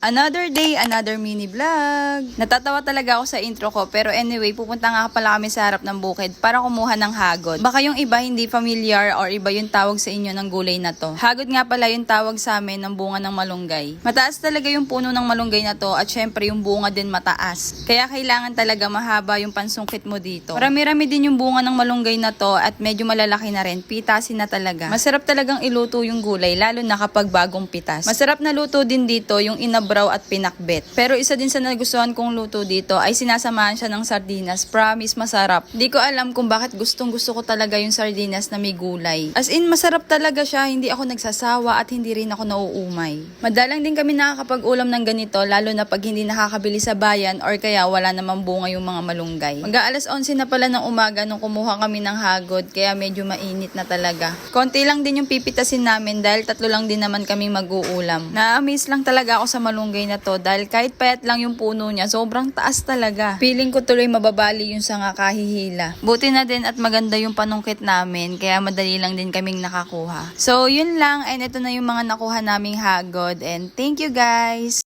Another day, another mini vlog. Natatawa talaga ako sa intro ko pero anyway, pupunta nga pala kami sa harap ng bukid para kumuha ng hagod. Baka yung iba hindi familiar or iba yung tawag sa inyo ng gulay na to. Hagod nga pala yung tawag sa amin ng bunga ng malunggay. Mataas talaga yung puno ng malunggay na to at syempre yung bunga din mataas. Kaya kailangan talaga mahaba yung pansungkit mo dito. Marami-rami din yung bunga ng malunggay na to at medyo malalaki na rin. Pitasin na talaga. Masarap talagang iluto yung gulay lalo na kapag bagong pitas. Masarap na luto din dito yung inabraw at pinakbet. Pero isa din sa nagustuhan kong luto dito ay sinasamahan siya ng sardinas. Promise, masarap. Di ko alam kung bakit gustong gusto ko talaga yung sardinas na may gulay. As in, masarap talaga siya. Hindi ako nagsasawa at hindi rin ako nauumay. Madalang din kami nakakapag-ulam ng ganito, lalo na pag hindi nakakabili sa bayan or kaya wala namang bunga yung mga malunggay. Mag-aalas 11 na pala ng umaga nung kumuha kami ng hagod, kaya medyo mainit na talaga. Konti lang din yung pipitasin namin dahil tatlo lang din naman kami mag-uulam. Na-amaze lang talaga ako sa malunggay na to dahil kahit payat lang yung puno niya, sobrang taas talaga. Feeling ko tuloy mababali yung sanga kahihila. Buti na din at maganda yung panungkit namin, kaya madali lang din kaming nakakuha. So, yun lang, and ito na yung mga nakuha naming hagod, and thank you guys!